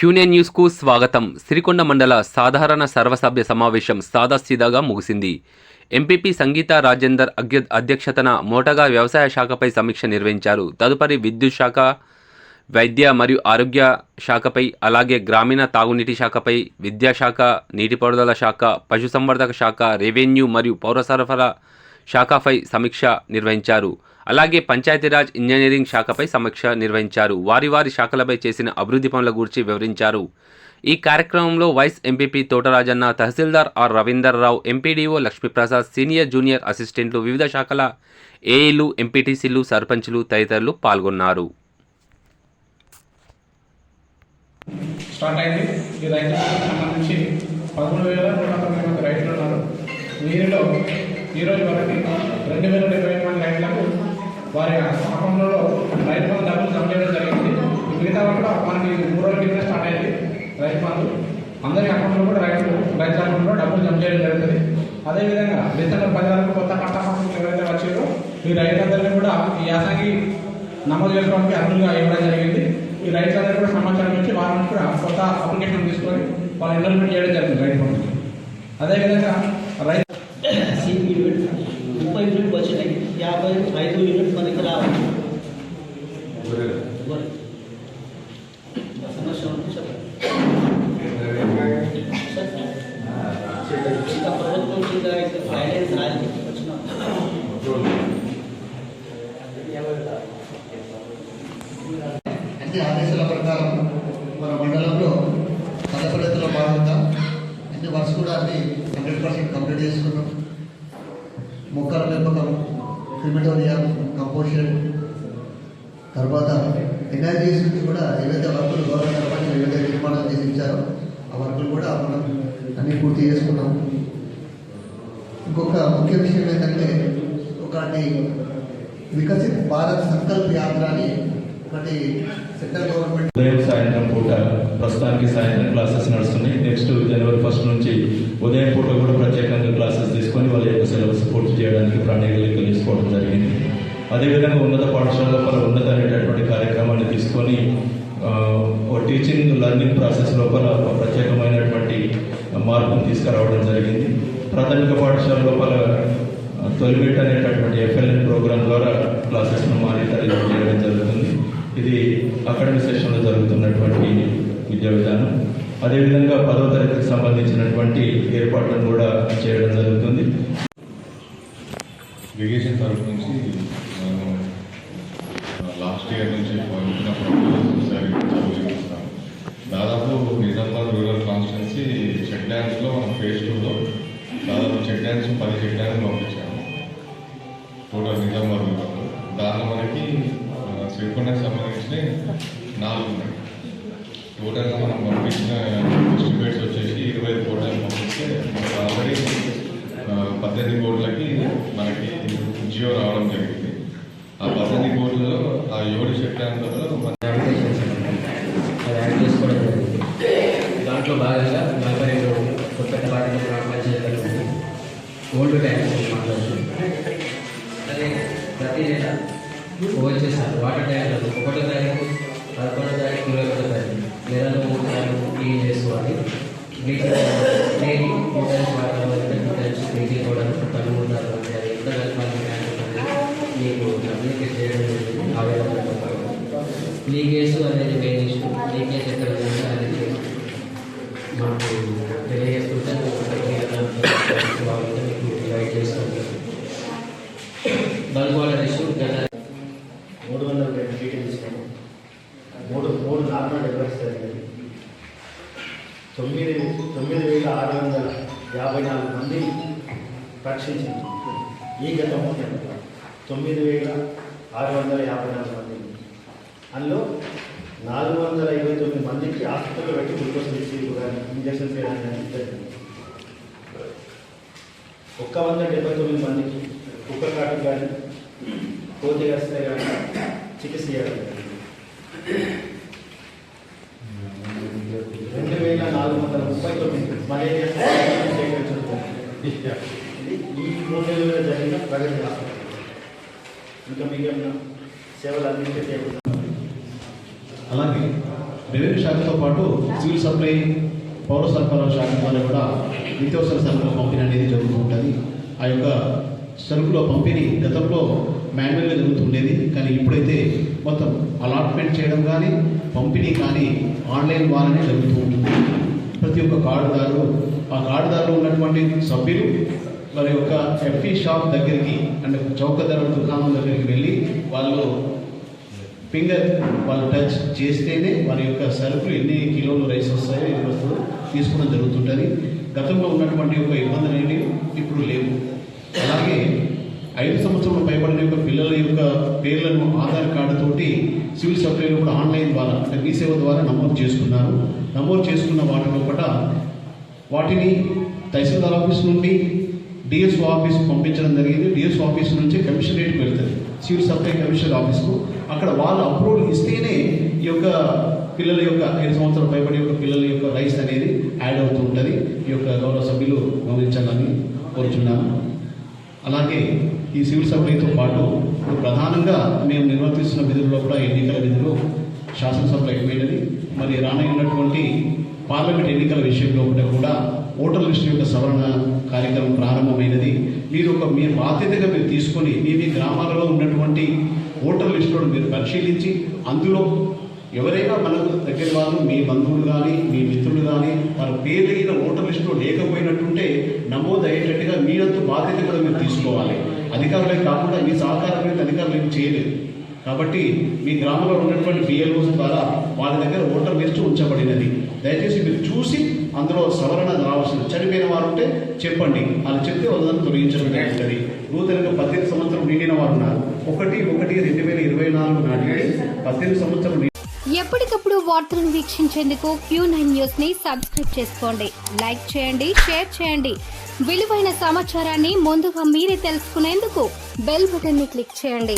క్యూనే న్యూస్కు స్వాగతం. సిరికొండ మండల సాధారణ సర్వసభ్య సమావేశం సాదాసీదాగా ముగిసింది. ఎంపీపీ సంగీత రాజేందర్ అగ్య అధ్యక్షతన మోటగా వ్యవసాయ శాఖపై సమీక్ష నిర్వహించారు. తదుపరి విద్యుత్ శాఖ వైద్య మరియు ఆరోగ్య శాఖపై అలాగే గ్రామీణ తాగునీటి శాఖపై విద్యాశాఖ నీటిపారుదల శాఖ పశుసంవర్ధక శాఖ రెవెన్యూ మరియు పౌర సరఫరా శాఖపై సమీక్ష నిర్వహించారు. అలాగే పంచాయతీరాజ్ ఇంజనీరింగ్ శాఖపై సమీక్ష నిర్వహించారు. వారి వారి శాఖలపై చేసిన అభివృద్ధి పనుల గురించి వివరించారు. ఈ కార్యక్రమంలో vice MPP Thotarajanna tahsildar R Ravinder Rao MPDO Lakshmiprasad senior junior అసిస్టెంట్లు వివిధ శాఖల ఏఈలు ఎంపీటీసీలు సర్పంచులు తదితరులు పాల్గొన్నారు. స్టార్ట్ అయింది. ఈ రైతులకు సంబంధించి పదమూడు వేల నూట తొమ్మిది మంది రైతులు ఉన్నారు. వీరిలో ఈరోజు వరకు రెండు వేల డెబ్బై మంది రైతులకు వారి అకౌంట్లలో రైతు బంధు డబ్బులు జమ చేయడం జరిగింది. మిగతా వాళ్ళు కూడా మనకి మూడు రోజుల కింద స్టార్ట్ అయింది రైతు బంధు అందరి అకౌంట్లో కూడా రైతులు రైతు అకౌంట్లో డబ్బులు జమ చేయడం జరుగుతుంది. అదేవిధంగా డిసెంబర్ పది వరకు కొత్త పంట ఎవరైతే వచ్చారో ఈ రైతులందరినీ కూడా ఈ యాసంగి నమోదు చేసుకోవడానికి అర్హులుగా ఇవ్వడం జరిగింది. ఈ రైతులందరూ కూడా సమాచారం ఇచ్చి వారిని కూడా కొత్త అప్లికేషన్ తీసుకొని వాళ్ళు ఎన్రోల్మెంట్ చేయడం జరిగింది రైతు బంధు అదేవిధంగా రైతు ముప్పై యాభై ఐదు యూనిట్ మనకి రావాలి సమస్య ఉంటే చెప్పండి. ఇంకా ప్రభుత్వం ఇంకా ఇంకా గైడెన్స్ రాలి వచ్చిన. అయితే ఆదేశాల ప్రకారం మన మండలంలో పదపడతలో భాగంగా అన్ని వర్క్స్ కూడా అన్ని హండ్రెడ్ పర్సెంట్ కంప్లీట్ చేసుకున్నాం. మొక్కల పెంపకం క్రిమిటోరియం కంపోషన్ తర్వాత ఎన్ఆర్జీఎస్ నుంచి కూడా ఏవైతే వర్కులు గవర్నమెంట్ తరఫున ఏవైతే నిర్మాణం చేసి ఇచ్చారో ఆ వర్కులు కూడా మనం అన్ని పూర్తి చేసుకున్నాం ఇంకొక ముఖ్య విషయం ఏంటంటే ఒకటి వికసిత్ భారత్ సంకల్ప యాత్ర అని ఒకటి సెంట్రల్ గవర్నమెంట్ ఉదయం సాయంత్రం పూట ప్రస్తుతానికి సాయంత్రం క్లాసెస్ నడుస్తున్నాయి. నెక్స్ట్ జనవరి ఫస్ట్ నుంచి ఉదయం పూట కూడా ప్రత్యేకంగా క్లాసెస్ తీసుకొని వాళ్ళ యొక్క సిలబస్ పూర్తి చేయడానికి ప్రణాళికలు తీసుకోవడం జరిగింది. అదేవిధంగా ఉన్నత పాఠశాల లోపల ఉన్నత అనేటటువంటి కార్యక్రమాన్ని తీసుకొని టీచింగ్ లెర్నింగ్ ప్రాసెస్ లోపల ఒక ప్రత్యేకమైనటువంటి మార్పును తీసుకురావడం జరిగింది. ప్రాథమిక పాఠశాల లోపల ఆ, అనేటటువంటి ఎఫ్ఎల్ఎన్ ప్రోగ్రామ్ ద్వారా క్లాసెస్ను మానిటర్ చేయడం జరుగుతుంది. ఇది అకాడమిక్ సెషన్లో జరుగుతున్నటువంటి విద్యా విధానం. అదేవిధంగా పదవ తరగతికి సంబంధించినటువంటి ఏర్పాట్లను కూడా చేయడం జరుగుతుంది. ఇరిగేషన్ తరఫు నుంచి మేము లాస్ట్ ఇయర్ నుంచి దాదాపు నిజామాబాద్ రూరల్ కాన్స్టిట్యున్సీ చెక్ డ్యాన్స్లో మనం ఫేజ్ టూలో దాదాపు చెక్ డ్యాన్స్ పది చెక్ శ్రీకొండకి నాలుగు ఉన్నాయి. టోటల్గా మనం పంపించిన ఎస్టిమేట్స్ వచ్చేసి ఇరవై ఐదు కోట్ల పంపిస్తే మనకు ఆల్రెడీ పద్దెనిమిది కోట్లకి మనకి జియో రావడం జరిగింది. ఆ పద్దెనిమిది కోట్లలో ఆ ఏడు సెక్టార్లలో మన దాంట్లో భాగంగా నలభై రెండు కొత్త వాటిని ఓల్డ్ వచ్చేసారు వాటర్ ట్యాంక్ ఒకటో తారీఖు పదకొండో తారీఖు ఇరవై ఒకటో తారీఖు. నెలలో మూడు తారీఖు క్లీన్ చేసుకోవాలి. Bleaching daily two times water two times bleaching powder పదమూడు సార్లు అది ఎంత కలిపి మీకు కమ్యూనికేట్ చేయడం జరిగింది. ఆవేదన లీకేజ్ అనేది మెయిన్ ఇష్యూ లీకేజ్ ఎక్కడ అనేది మాకు తెలియదు వాళ్ళతో మీకు గైడ్ చేస్తుంది బల్క్ వాటర్ ఇష్యూ గత మూడు వందల రెండు ఫీట్లు తీసుకున్నాం మూడు మూడు నార్మల్ డెలివరీస్ జరిగింది తొమ్మిది తొమ్మిది వేల ఆరు వందల యాభై నాలుగు మంది రక్షించింది ఈ గతం తొమ్మిది వేల ఆరు వందల యాభై నాలుగు మంది. అందులో నాలుగు వందల ఇరవై తొమ్మిది మందికి హాస్పిటల్లో పెట్టి గ్లూకోజ్ రిసీవ్ కానీ ఇంజక్షన్స్ వేయడానికి కానీ జరిగింది ఒక్క వంద డెబ్బై తొమ్మిది మందికి కుక్క కాటు కానీ కోతి వస్తే కానీ చికిత్స చేయడం జరిగింది. రెండు వేల నాలుగు వందల ముప్పై తొమ్మిది మలేరియా సేకరించడం జరిగింది. ఇది ఈ మూడు నెలల్లో జరిగిన ఇంకా మీకు ఏమైనా సేవలు అందించే అలాగే రెవెన్యూ శాఖతో పాటు సివిల్ సప్లై పౌర సరఫరా శాఖ ద్వారా కూడా నిత్యావసర సరుకుల పంపిణీ అనేది జరుగుతూ ఉంటుంది. ఆ యొక్క సరుకుల పంపిణీ గతంలో మాన్యువల్గా జరుగుతుండేది. కానీ ఇప్పుడైతే మొత్తం అలాట్మెంట్ చేయడం కానీ పంపిణీ కానీ ఆన్లైన్ ద్వారానే జరుగుతూ ఉంటుంది. ప్రతి ఒక్క కార్డుదారు ఆ కార్డుదారులో ఉన్నటువంటి సభ్యులు వారి యొక్క ఎఫ్ఈ షాప్ దగ్గరికి అంటే చౌకధర దుకాణం దగ్గరికి వెళ్ళి వాళ్ళు ఫింగర్ వాళ్ళు టచ్ చేస్తేనే వారి యొక్క సరుకులు ఎన్ని కిలోలు రైస్ వస్తాయో ఎన్ని వస్తుందో తీసుకోవడం జరుగుతుంటుంది. గతంలో ఉన్నటువంటి యొక్క ఇబ్బందులు అనేవి ఇప్పుడు లేవు. అలాగే ఐదు సంవత్సరాలు పైబడిన యొక్క పిల్లల యొక్క పేర్లను ఆధార్ కార్డు తోటి సివిల్ సప్లైలు కూడా ఆన్లైన్ ద్వారా అంటే మీ సేవ ద్వారా నమోదు చేసుకున్నారు. నమోదు చేసుకున్న వాటిలో కూడా వాటిని తహసీల్దార్ ఆఫీస్ నుండి డిఎస్ఓ ఆఫీస్కి పంపించడం జరిగింది. డిఎస్ఓ ఆఫీస్ నుంచి కమిషనరేట్కి వెళ్తుంది సివిల్ సప్లై కమిషనర్ ఆఫీస్కు. అక్కడ వాళ్ళు అప్రూవల్ ఇస్తేనే ఈ యొక్క పిల్లల యొక్క ఐదు సంవత్సరాల పైబడి యొక్క పిల్లల యొక్క రైస్ అనేది యాడ్ అవుతూ ఉంటుంది. ఈ యొక్క గౌరవ సభ్యులు గమనించాలని కోరుచున్నాను. అలాగే ఈ సివిల్ సప్లైతో పాటు ప్రధానంగా మేము నిర్వర్తిస్తున్న విధుల్లో కూడా ఎన్నికల విధులు శాసనసభ ఎక్కువైనది మరి రానయ్యున్నటువంటి పార్లమెంట్ ఎన్నికల విషయంలో కూడా ఓటర్ లిస్టు యొక్క సవరణ కార్యక్రమం ప్రారంభమైనది. మీరు ఒక మీ బాధ్యతగా మీరు తీసుకొని మీ మీ గ్రామాలలో ఉన్నటువంటి ఓటర్ లిస్టులను మీరు పరిశీలించి అందులో ఎవరైనా మనకు దగ్గర వాళ్ళు మీ బంధువులు కానీ మీ మిత్రులు కానీ వారి పేర్లైన ఓటర్ లిస్టులో లేకపోయినట్టుంటే నమోదు అయ్యేటట్టుగా మీరంతా బాధ్యత కూడా మీరు తీసుకోవాలి. అధికారులే కాకుండా మీ సహకారం మీద అధికారులు ఏమి చేయలేదు. కాబట్టి మీ గ్రామంలో ఉన్నటువంటి బిఎల్ఓస్ ద్వారా వాళ్ళ దగ్గర ఓటర్ లిస్టు ఉంచబడినది. దయచేసి మీరు చూసి అందులో సవరణ రావాల్సింది. చనిపోయిన వారు ఉంటే చెప్పండి. వాళ్ళు చెప్తే వాళ్ళని తొలగించడం జరుగుతుంది. నూతనంగా పద్దెనిమిది సంవత్సరం నిండిన వారు ఉన్నారు ఒకటి ఒకటి రెండు వేల ఇరవై నాలుగు నాటికి పద్దెనిమిది సంవత్సరం ఎప్పటికప్పుడు వార్తలను వీక్షించేందుకు క్యూ నైన్ న్యూస్ని సబ్స్క్రైబ్ చేసుకోండి. లైక్ చేయండి షేర్ చేయండి. విలువైన సమాచారాన్ని ముందుగా మీరే తెలుసుకునేందుకు బెల్ బటన్ని క్లిక్ చేయండి.